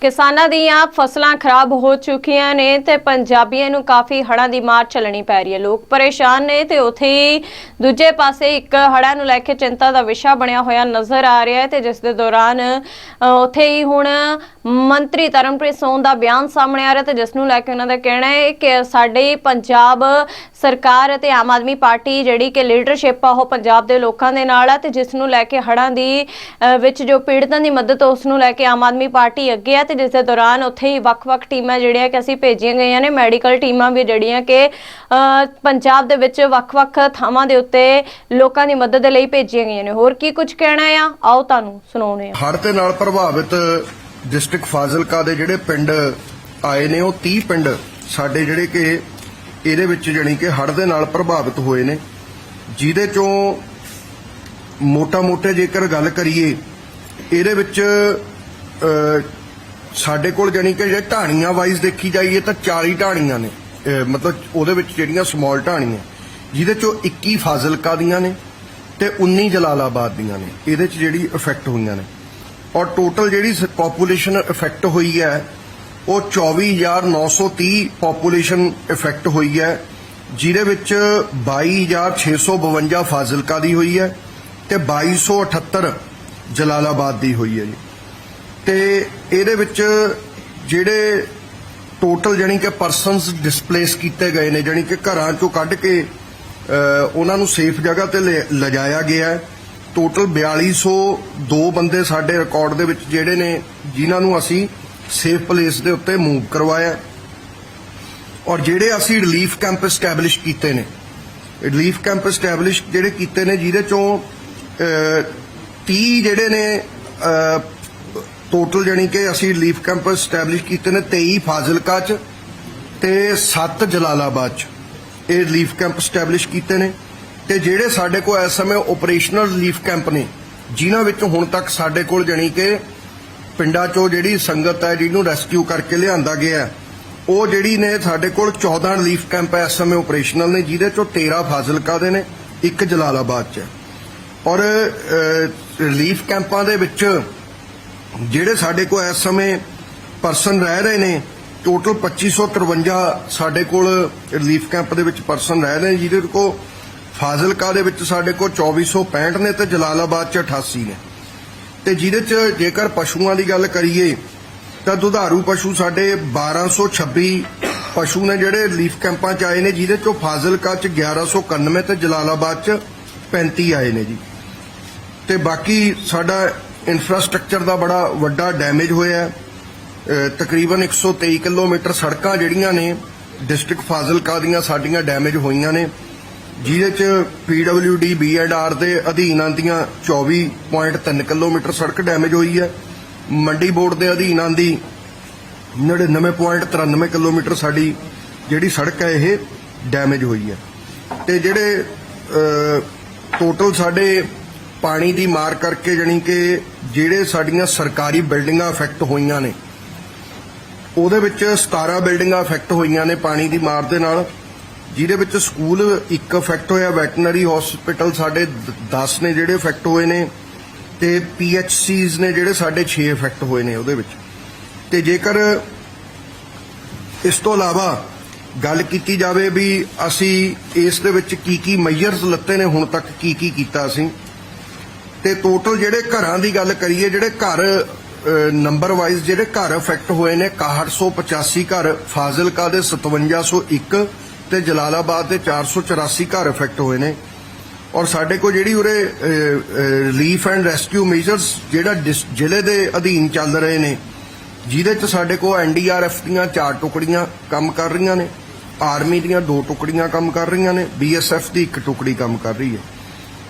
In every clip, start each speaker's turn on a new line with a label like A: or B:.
A: ਕਿਸਾਨਾਂ ਦੀਆਂ ਫਸਲਾਂ ਖਰਾਬ ਹੋ ਚੁੱਕੀਆਂ ਨੇ ਤੇ ਪੰਜਾਬੀਆਂ ਨੂੰ ਕਾਫੀ ਹੜ੍ਹਾਂ ਦੀ ਮਾਰ ਚੱਲਣੀ ਪੈ ਰਹੀ ਹੈ। ਲੋਕ ਪਰੇਸ਼ਾਨ ਨੇ ਤੇ ਉੱਥੇ ਹੀ ਦੂਜੇ ਪਾਸੇ ਇੱਕ ਹੜ੍ਹਾਂ ਨੂੰ ਲੈ ਕੇ ਚਿੰਤਾ ਦਾ ਵਿਸ਼ਾ ਬਣਿਆ ਹੋਇਆ ਨਜ਼ਰ ਆ ਰਿਹਾ ਹੈ ਤੇ ਜਿਸ ਦੇ ਦੌਰਾਨ ਅ, ਉੱਥੇ ਹੀ ਹੁਣ ਮੰਤਰੀ ਤਰਨਪ੍ਰੀਤ ਸੋਨ ਦਾ ਬਿਆਨ ਸਾਹਮਣੇ ਆ ਰਿਹਾ ਤੇ ਜਿਸ ਨੂੰ ਲੈ ਕੇ ਉਹਨਾਂ ਦਾ ਕਹਿਣਾ ਹੈ ਕਿ ਸਾਡੇ ਪੰਜਾਬ ਸਰਕਾਰ ਅਤੇ ਆਮ ਆਦਮੀ ਪਾਰਟੀ ਜਿਹੜੀ ਕਿ ਲੀਡਰਸ਼ਿਪ ਆ ਉਹ ਪੰਜਾਬ ਦੇ ਲੋਕਾਂ ਦੇ ਨਾਲ ਆ ਤੇ ਜਿਸ ਨੂੰ ਲੈ ਕੇ ਹੜ੍ਹਾਂ ਦੀ ਵਿੱਚ ਜੋ ਪੀੜਤਾਂ ਦੀ ਮਦਦ ਉਸ ਨੂੰ ਲੈ ਕੇ ਆਮ ਆਦਮੀ ਪਾਰਟੀ ਅੱਗੇ ਆ ਤੇ ਜਿਸ ਦੇ ਦੌਰਾਨ ਉੱਥੇ ਹੀ ਵੱਖ-ਵੱਖ ਟੀਮਾਂ ਜਿਹੜੀਆਂ ਕਿ ਅਸੀਂ ਭੇਜੀਆਂ ਗਈਆਂ ਨੇ, ਮੈਡੀਕਲ ਟੀਮਾਂ ਵੀ ਜਿਹੜੀਆਂ ਕਿ ਪੰਜਾਬ ਦੇ ਵਿੱਚ ਵੱਖ-ਵੱਖ ਥਾਵਾਂ ਦੇ ਉੱਤੇ ਲੋਕਾਂ ਦੀ ਮਦਦ ਦੇ ਲਈ ਭੇਜੀਆਂ ਗਈਆਂ ਨੇ। ਹੋਰ ਕੀ ਕੁਝ ਕਹਿਣਾ ਆ? ਆਓ ਤੁਹਾਨੂੰ ਸੁਣਾਉਣੇ ਆ
B: ਹੜ੍ਹ ਦੇ ਨਾਲ ਪ੍ਰਭਾਵਿਤ ਡਿਸਟ੍ਰਿਕਟ ਫਾਜ਼ਿਲਕਾ ਦੇ ਜਿਹੜੇ ਪਿੰਡ ਆਏ ਨੇ, ਉਹ 30 ਪਿੰਡ ਸਾਡੇ ਜਿਹੜੇ ਕਿ ਇਹਦੇ ਵਿੱਚ ਜਾਣੀ ਕਿ ਹੜ੍ਹ ਦੇ ਨਾਲ ਪ੍ਰਭਾਵਿਤ ਹੋਏ ਨੇ। ਜਿਹਦੇ ਚੋਂ ਮੋਟਾ-ਮੋਟੇ ਜੇਕਰ ਗੱਲ ਕਰੀਏ, ਇਹਦੇ ਵਿੱਚ ਸਾਡੇ ਕੋਲ ਜਾਣੀ ਕਿ ਜੇ ਢਾਣੀਆਂ ਵਾਈਜ਼ ਦੇਖੀ ਜਾਈਏ ਤਾਂ 40 ਢਾਣੀਆਂ ਨੇ। ਮਤਲਬ ਉਹਦੇ ਵਿੱਚ ਜਿਹੜੀਆਂ ਸਮਾਲ ਢਾਣੀਆਂ, ਜਿਹਦੇ ਚੋਂ 21 ਫਾਜ਼ਿਲਕਾ ਦੀਆਂ ਨੇ ਤੇ 19 ਜਲਾਲਾਬਾਦ ਦੀਆਂ ਨੇ। ਇਹਦੇ ਚ ਜਿਹੜੀ ਇਫੈਕਟ ਹੋਈਆਂ ਨੇ। ਔਰ ਟੋਟਲ ਜਿਹੜੀ ਪੋਪੂਲੇਸ਼ਨ ਇਫੈਕਟ ਹੋਈ ਹੈ, ਉਹ 24930 ਪੋਪੂਲੇਸ਼ਨ ਇਫੈਕਟ ਹੋਈ ਹੈ, ਜਿਹਦੇ ਵਿੱਚ 22652 ਫਾਜ਼ਿਲਕਾ ਦੀ ਹੋਈ ਹੈ ਤੇ 2278 ਜਲਾਲਾਬਾਦ ਦੀ ਹੋਈ ਹੈ ਜੀ। ਤੇ ਇਹਦੇ ਵਿੱਚ ਜਿਹੜੇ ਟੋਟਲ ਜਾਨੀ ਕਿ ਪਰਸਨਸ ਡਿਸਪਲੇਸ ਕੀਤੇ ਗਏ ਨੇ ਜਾਨੀ ਕਿ ਘਰਾਂ ਚੋਂ ਕੱਢ ਕੇ ਅ, ਉਹਨਾਂ ਨੂੰ ਸੇਫ ਜਗ੍ਹਾ ਤੇ ਲਿਜਾਇਆ ਗਿਆ ਹੈ। ਟੋਟਲ 4202 ਬੰਦੇ ਸਾਡੇ ਰਿਕਾਰਡ ਦੇ ਵਿੱਚ ਜਿਹੜੇ ਨੇ ਜਿਨ੍ਹਾਂ ਨੂੰ ਅਸੀਂ ਸੇਫ ਪਲੇਸ ਦੇ ਉੱਤੇ ਮੂਵ ਕਰਵਾਇਆ ਔਰ ਜਿਹੜੇ ਅਸੀਂ ਰਿਲੀਫ ਕੈਂਪ ਐਸਟੈਬਲਿਸ਼ ਕੀਤੇ ਨੇ ਰਿਲੀਫ ਕੈਂਪ ਐਸਟੈਬਲਿਸ਼ ਜਿਹੜੇ ਕੀਤੇ ਨੇ ਜਿਹਦੇ ਚੋਂ ਅ, 30 ਜਿਹੜੇ ਨੇ ਟੋਟਲ ਜਾਨੀ ਕਿ ਅਸੀਂ ਰਿਲੀਫ ਕੈਂਪ ਐਸਟੈਬਲਿਸ਼ ਕੀਤੇ ਨੇ 23 ਫਾਜ਼ਿਲਕਾ ਚ ਤੇ 7 ਜਲਾਲਾਬਾਦ ਚ। ਇਹ ਰਿਲੀਫ ਕੈਂਪ ਐਸਟੈਬਲਿਸ਼ ਕੀਤੇ ਨੇ ਤੇ ਜਿਹੜੇ ਸਾਡੇ ਕੋਲ ਇਸ ਸਮੇਂ ਆਪਰੇਸ਼ਨਲ ਰਿਲੀਫ ਕੈਂਪ ਨੇ, ਜਿਨ੍ਹਾਂ ਵਿੱਚ ਹੁਣ ਤੱਕ ਸਾਡੇ ਕੋਲ ਜਾਨੀ ਕਿ ਪਿੰਡਾਂ ਚੋਂ ਜਿਹੜੀ ਸੰਗਤ ਹੈ, ਜਿਹਨੂੰ ਰੈਸਕਿਊ ਕਰਕੇ ਲਿਆਂਦਾ ਗਿਆ ਉਹ ਜਿਹੜੀ ਨੇ ਸਾਡੇ ਕੋਲ 14 ਰਿਲੀਫ ਕੈਂਪ ਇਸ ਸਮੇਂ ਆਪਰੇਸ਼ਨਲ ਨੇ, ਜਿਹਦੇ ਚੋਂ 13 ਫਾਜ਼ਿਲਕਾ ਦੇ ਨੇ, ਇੱਕ ਜਲਾਲਾਬਾਦ ਚ। ਔਰ ਰਿਲੀਫ ਕੈਂਪਾਂ ਦੇ ਵਿੱਚ ਜਿਹੜੇ ਸਾਡੇ ਕੋਲ ਇਸ ਸਮੇਂ ਪਰਸਨ ਰਹਿ ਰਹੇ ਨੇ ਟੋਟਲ 2553 ਸਾਡੇ ਕੋਲ ਰਿਲੀਫ ਕੈਂਪ ਦੇ ਵਿੱਚ ਪਰਸਨ ਰਹਿ ਰਹੇ ਨੇ, ਜਿਹਦੇ ਕੋਲ ਫਾਜ਼ਿਲਕਾ ਦੇ ਵਿੱਚ ਸਾਡੇ ਕੋਲ 2465 ਨੇ ਤੇ ਜਲਾਲਾਬਾਦ ਚ 88 ਨੇ। ਤੇ ਜਿਹਦੇ ਚ ਜੇਕਰ ਪਸ਼ੂਆਂ ਦੀ ਗੱਲ ਕਰੀਏ, ਤਾਂ ਦੁਧਾਰੂ ਪਸ਼ੂ ਸਾਡੇ 1226 ਪਸ਼ੂ ਨੇ ਜਿਹੜੇ ਰਿਲੀਫ ਕੈਂਪਾਂ ਚ ਆਏ ਨੇ, ਜਿਹਦੇ ਚੋਂ ਫਾਜ਼ਿਲਕਾ ਚ 1191 ਤੇ ਜਲਾਲਾਬਾਦ ਚ 35 ਆਏ ਨੇ ਜੀ। ਤੇ ਬਾਕੀ ਸਾਡਾ ਇਨਫਰਾਸਟ੍ਰਕਚਰ ਦਾ ਬੜਾ ਵੱਡਾ ਡੈਮੇਜ ਹੋਇਆ ਹੈ। ਅਹ ਤਕਰੀਬਨ 123 ਕਿਲੋਮੀਟਰ ਸੜਕਾਂ ਜਿਹੜੀਆਂ ਨੇ, ਡਿਸਟ੍ਰਿਕਟ ਫਾਜ਼ਿਲਕਾ ਦੀਆਂ ਸਾਡੀਆਂ ਡੈਮੇਜ ਹੋਈਆਂ ਨੇ। ਜਿਹਦੇ ਚ PWD B&R ਦੇ ਅਧੀਨ ਆਉਂਦੀਆਂ 24.3 ਕਿਲੋਮੀਟਰ ਸੜਕ ਡੈਮੇਜ ਹੋਈ ਹੈ। ਮੰਡੀ ਬੋਰਡ ਦੇ ਅਧੀਨ ਆਉਂਦੀ 99.93 ਕਿਲੋਮੀਟਰ ਸਾਡੀ ਜਿਹੜੀ ਸੜਕ ਹੈ, ਇਹ ਡੈਮੇਜ ਹੋਈ ਹੈ। ਤੇ ਜਿਹੜੇ ਟੋਟਲ ਸਾਡੇ ਪਾਣੀ ਦੀ ਮਾਰ ਕਰਕੇ ਜਾਣੀ ਕਿ ਜਿਹੜੇ ਸਾਡੀਆਂ ਸਰਕਾਰੀ ਬਿਲਡਿੰਗਾਂ ਅਫੈਕਟ ਹੋਈਆਂ ਨੇ, ਉਹਦੇ ਵਿੱਚ 17 ਬਿਲਡਿੰਗਾਂ ਅਫੈਕਟ ਹੋਈਆਂ ਨੇ ਪਾਣੀ ਦੀ ਮਾਰ ਦੇ ਨਾਲ, ਜਿਹਦੇ ਵਿੱਚ ਸਕੂਲ ਇੱਕ ਅਫੈਕਟ ਹੋਇਆ, ਵੈਟਰਨਰੀ ਹਸਪੀਟਲ ਸਾਡੇ 10 ਨੇ ਜਿਹੜੇ ਅਫੈਕਟ ਹੋਏ ਨੇ, ਤੇ ਪੀਐਚਸੀਜ਼ ਨੇ ਜਿਹੜੇ ਸਾਡੇ 6 ਅਫੈਕਟ ਹੋਏ ਨੇ ਉਹਦੇ ਵਿੱਚ। ਤੇ ਜੇਕਰ ਇਸ ਤੋਂ ਇਲਾਵਾ ਗੱਲ ਕੀਤੀ ਜਾਵੇ ਵੀ ਅਸੀਂ ਇਸ ਦੇ ਵਿੱਚ ਕੀ ਕੀ ਮੈਜਰਸ ਲੱਤੇ ਨੇ, ਹੁਣ ਤੱਕ ਕੀ ਕੀ ਕੀਤਾ ਅਸੀਂ ਤੇ ਟੋਟਲ ਜਿਹੜੇ ਘਰਾਂ ਦੀ ਗੱਲ ਕਰੀਏ, ਜਿਹੜੇ ਘਰ ਨੰਬਰ ਵਾਈਜ਼ ਜਿਹੜੇ ਘਰ ਅਫੈਕਟ ਹੋਏ ਨੇ 6185 ਘਰ, ਫਾਜ਼ਿਲਕਾ ਦੇ 5701 ਤੇ ਜਲਾਲਾਬਾਦ ਦੇ 484 ਘਰ ਅਫੈਕਟ ਹੋਏ ਨੇ। ਔਰ ਸਾਡੇ ਕੋਲ ਜਿਹੜੀ ਉਰੇ ਰਿਲੀਫ ਐਂਡ ਰੈਸਕਿਊ ਮੇਜਰਸ ਜਿਹੜਾ ਜ਼ਿਲ੍ਹੇ ਦੇ ਅਧੀਨ ਚੱਲ ਰਹੇ ਨੇ, ਜਿਹਦੇ ਚ ਸਾਡੇ ਕੋਲ ਐਨਡੀਆਰਐਫ ਦੀਆਂ ਚਾਰ ਟੁਕੜੀਆਂ ਕੰਮ ਕਰ ਰਹੀਆਂ ਨੇ, ਆਰਮੀ ਦੀਆਂ ਦੋ ਟੁਕੜੀਆਂ ਕੰਮ ਕਰ ਰਹੀਆਂ ਨੇ ਬੀਐਸਐਫ ਦੀ ਇੱਕ ਟੁਕੜੀ ਕੰਮ ਕਰ ਰਹੀ ਹੈ।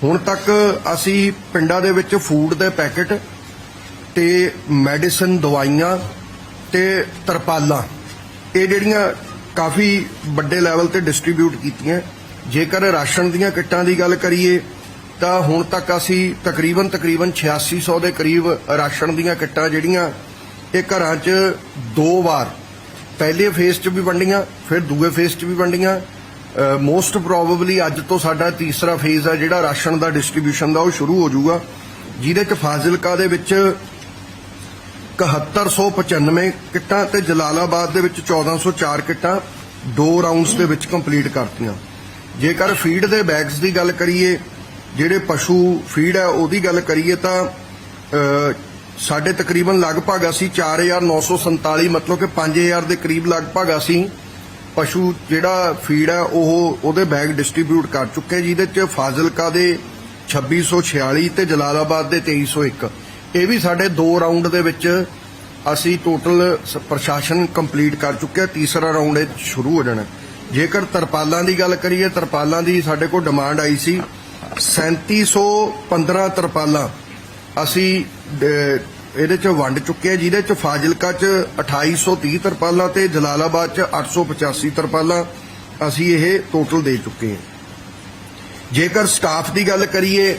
B: ਹੁਣ ਤੱਕ ਅਸੀਂ ਪਿੰਡਾਂ ਦੇ ਵਿੱਚ ਫੂਡ ਦੇ ਪੈਕੇਟ ਤੇ ਮੈਡੀਸਨ ਦਵਾਈਆਂ ਤੇ ਤਰਪਾਲਾਂ, ਇਹ ਜਿਹੜੀਆਂ ਕਾਫੀ ਵੱਡੇ ਲੈਵਲ ਤੇ ਡਿਸਟ੍ਰੀਬਿਊਟ ਕੀਤੀਆਂ। ਜੇਕਰ ਰਾਸ਼ਨ ਦੀਆਂ ਕਿੱਟਾਂ ਦੀ ਗੱਲ ਕਰੀਏ, ਤਾਂ ਹੁਣ ਤੱਕ ਅਸੀਂ ਤਕਰੀਬਨ ਤਕਰੀਬਨ 8600 ਦੇ ਕਰੀਬ ਰਾਸ਼ਨ ਦੀਆਂ ਕਿੱਟਾਂ ਜਿਹੜੀਆਂ, ਇਹ ਘਰਾਂ 'ਚ ਦੋ ਵਾਰ, ਪਹਿਲੇ ਫੇਸ 'ਚ ਵੀ ਵੰਡੀਆਂ, ਫਿਰ ਦੂਏ ਫੇਸ 'ਚ ਵੀ ਵੰਡੀਆਂ ਮੋਸਟ ਪ੍ਰੋਬੇਬਲੀ ਅੱਜ ਤੋਂ ਸਾਡਾ ਤੀਸਰਾ ਫੇਜ਼ ਆ, ਜਿਹੜਾ ਰਾਸ਼ਨ ਦਾ ਡਿਸਟ੍ਰੀਬਿਊਸ਼ਨ ਦਾ ਉਹ ਸ਼ੁਰੂ ਹੋ ਜਾਊਗਾ। ਜਿਹਦੇ 'ਚ ਫਾਜ਼ਿਲਕਾ ਦੇ ਵਿੱਚ 7195 ਕਿੱਟਾਂ ਤੇ ਜਲਾਲਾਬਾਦ ਦੇ ਵਿੱਚ 1404 ਕਿੱਟਾਂ ਦੋ ਰਾਉਂਡਸ ਦੇ ਵਿੱਚ ਕੰਪਲੀਟ ਕਰਤੀਆਂ। ਜੇਕਰ ਫੀਡ ਦੇ ਬੈਗਸ ਦੀ ਗੱਲ ਕਰੀਏ, ਜਿਹੜੇ ਪਸ਼ੂ ਫੀਡ ਹੈ ਉਹਦੀ ਗੱਲ ਕਰੀਏ ਤਾਂ ਸਾਡੇ ਤਕਰੀਬਨ ਲਗਭਗ ਅਸੀਂ 4947 ਮਤਲਬ ਕਿ 5000 ਦੇ ਕਰੀਬ ਲਗਭਗ ਅਸੀਂ ਪਸ਼ੂ ਜਿਹੜਾ ਫੀਡ ਹੈ, ਉਹ ਉਹਦੇ ਬੈਗ ਡਿਸਟ੍ਰੀਬਿਊਟ ਕਰ ਚੁੱਕੇ ਜਿਹਦੇ ਚ ਫਾਜ਼ਿਲਕਾ ਦੇ 2646 ਤੇ ਜਲਾਲਾਬਾਦ ਦੇ 2301 ਇਹ ਵੀ ਸਾਡੇ ਦੋ ਰਾਉਂਡ ਦੇ ਵਿੱਚ ਅਸੀਂ ਟੋਟਲ ਪ੍ਰਸ਼ਾਸਨ ਕੰਪਲੀਟ ਕਰ ਚੁੱਕਿਆ, ਤੀਸਰਾ ਰਾਉਂਡ ਇਹ ਸ਼ੁਰੂ ਹੋ ਜਾਣਾ। ਜੇਕਰ ਤਰਪਾਲਾਂ ਦੀ ਗੱਲ ਕਰੀਏ, ਤਰਪਾਲਾਂ ਦੀ ਸਾਡੇ ਕੋਲ ਡਿਮਾਂਡ ਆਈ ਸੀ 3715 ਤਰਪਾਲਾਂ। ਅਸੀਂ ਇਹਦੇ ਚ ਵੰਡ ਚੁੱਕੇ ਜਿਹਦੇ ਚ ਫਾਜ਼ਿਲਕਾ ਚ 2830 ਤਰਪਾਲਾਂ ਤੇ ਜਲਾਲਾਬਾਦ ਚ 885 ਤਰਪਾਲਾਂ ਅਸੀਂ ਇਹ ਟੋਟਲ ਦੇ ਚੁੱਕੇ ਹਾਂ ਜੇਕਰ ਸਟਾਫ ਦੀ ਗੱਲ ਕਰੀਏ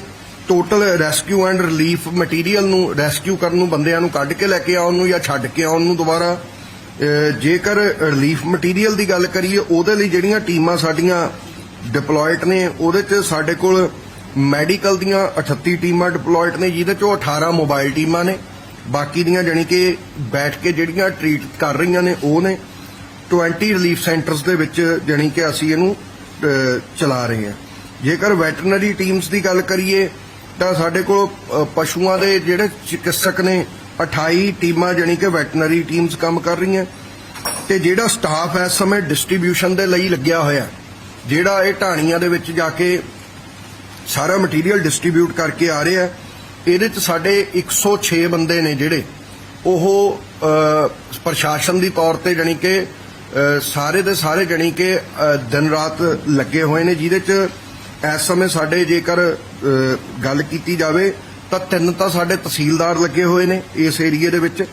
B: total rescue and relief material ਨੂੰ ਰੈਸਕਿਊ ਕਰਨ ਨੂੰ ਬੰਦਿਆਂ ਨੂੰ ਕੱਢ ਕੇ ਲੈ ਕੇ ਆਉਣ ਨੂੰ ਜਾਂ ਛੱਡ ਕੇ ਆਉਣ ਨੂੰ ਦੁਬਾਰਾ ਜੇਕਰ ਰਿਲੀਫ ਮਟੀਰੀਅਲ ਦੀ ਗੱਲ ਕਰੀਏ, ਉਹਦੇ ਲਈ ਜਿਹੜੀਆਂ ਟੀਮਾਂ ਸਾਡੀਆਂ ਡਿਪਲੋਇਡ ਨੇ, ਉਹਦੇ 'ਚ ਸਾਡੇ ਕੋਲ ਮੈਡੀਕਲ ਦੀਆਂ 38 ਟੀਮਾਂ ਡਿਪਲੋਇਡ ਨੇ, ਜਿਹਦੇ 'ਚੋਂ 18 ਮੋਬਾਈਲ ਟੀਮਾਂ ਨੇ। ਬਾਕੀ ਦੀਆਂ ਜਾਣੀ ਕਿ ਬੈਠ ਕੇ ਜਿਹੜੀਆਂ ਟ੍ਰੀਟ ਕਰ ਰਹੀਆਂ ਨੇ ਉਹ ਨੇ 20 ਰਿਲੀਫ ਸੈਂਟਰਸ ਦੇ ਵਿੱਚ ਜਾਣੀ ਕਿ ਅਸੀਂ ਇਹਨੂੰ ਚਲਾ ਰਹੇ ਹਾਂ। ਜੇਕਰ ਵੈਟਰਨਰੀ ਟੀਮਸ ਦੀ ਗੱਲ ਕਰੀਏ ਤਾਂ ਸਾਡੇ ਕੋਲ ਅਹ, ਪਸ਼ੂਆਂ ਦੇ ਜਿਹੜੇ ਚਿਕਿਤਸਕ ਨੇ 28 ਟੀਮਾਂ ਜਾਣੀ ਕਿ ਵੈਟਰਨਰੀ ਟੀਮਸ ਕੰਮ ਕਰ ਰਹੀਆਂ। ਤੇ ਜਿਹੜਾ ਸਟਾਫ ਇਸ ਸਮੇਂ ਡਿਸਟ੍ਰੀਬਿਊਸ਼ਨ ਦੇ ਲਈ ਲੱਗਿਆ ਹੋਇਆ। ਜਿਹੜਾ ਇਹ ਢਾਣੀਆਂ ਦੇ ਵਿੱਚ ਜਾ ਕੇ ਸਾਰਾ ਮਟੀਰੀਅਲ ਡਿਸਟ੍ਰੀਬਿਊਟ ਕਰਕੇ ਆ ਰਿਹਾ ਇਹਦੇ ਚ ਸਾਡੇ 106 ਬੰਦੇ ਨੇ ਜਿਹੜੇ ਉਹ ਪ੍ਰਸ਼ਾਸਨ ਦੀ ਤੌਰ ਤੇ ਜਾਣੀ ਕਿ ਸਾਰੇ ਦੇ ਸਾਰੇ ਜਾਣੀ ਕਿ ਦਿਨ ਰਾਤ ਲੱਗੇ ਹੋਏ ਨੇ, ਜਿਹਦੇ ਚ ਇਸ ਸਮੇਂ ਸਾਡੇ ਜੇਕਰ ਗੱਲ ਕੀਤੀ ਜਾਵੇ ਤਾਂ ਤਿੰਨ ਤਾਂ ਸਾਡੇ ਤਹਿਸੀਲਦਾਰ ਲੱਗੇ ਹੋਏ ਨੇ ਇਸ ਏਰੀਏ ਦੇ ਵਿੱਚ।